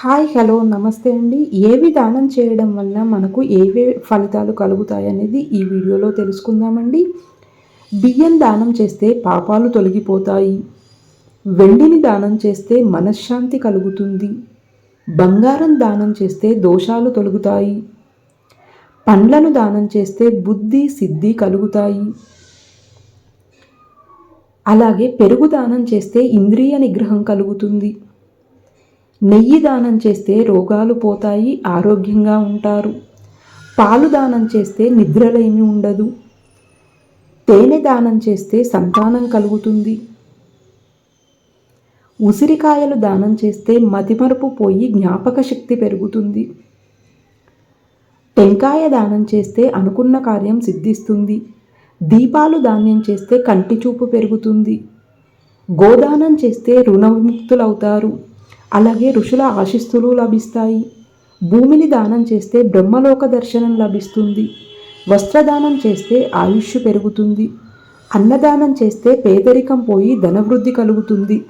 Hi hello నమస్తే అండి. ఏవి దానం చేయడం వల్ల మనకు ఏవే ఫలితాలు కలుగుతాయి అనేది ఈ వీడియోలో తెలుసుకుందామండి. బియ్యం దానం చేస్తే పాపాలు తొలగిపోతాయి. వెండిని దానం చేస్తే మనశ్శాంతి కలుగుతుంది. బంగారం దానం చేస్తే దోషాలు తొలగుతాయి. పండ్లను దానం చేస్తే బుద్ధి సిద్ధి కలుగుతాయి. అలాగే పెరుగు దానం చేస్తే ఇంద్రియ నిగ్రహం కలుగుతుంది. నెయ్యి దానం చేస్తే రోగాలు పోతాయి ఆరోగ్యంగా ఉంటారు. పాలు దానం చేస్తే నిద్రలేమి ఉండదు. తేనె దానం చేస్తే సంతానం కలుగుతుంది. ఉసిరికాయలు దానం చేస్తే మతిమరుపు పోయి జ్ఞాపక శక్తి పెరుగుతుంది. టెంకాయ దానం చేస్తే అనుకున్న కార్యం సిద్ధిస్తుంది. దీపాలు ధాన్యం చేస్తే కంటి చూపు పెరుగుతుంది. గోదానం చేస్తే రుణవిముక్తులవుతారు అలాగే ఋషుల ఆశిస్తులు లభిస్తాయి. భూమిని దానం చేస్తే బ్రహ్మలోక దర్శనం లభిస్తుంది. వస్త్రదానం చేస్తే ఆయుష్ పెరుగుతుంది. అన్నదానం చేస్తే పేదరికం పోయి ధనవృద్ధి కలుగుతుంది.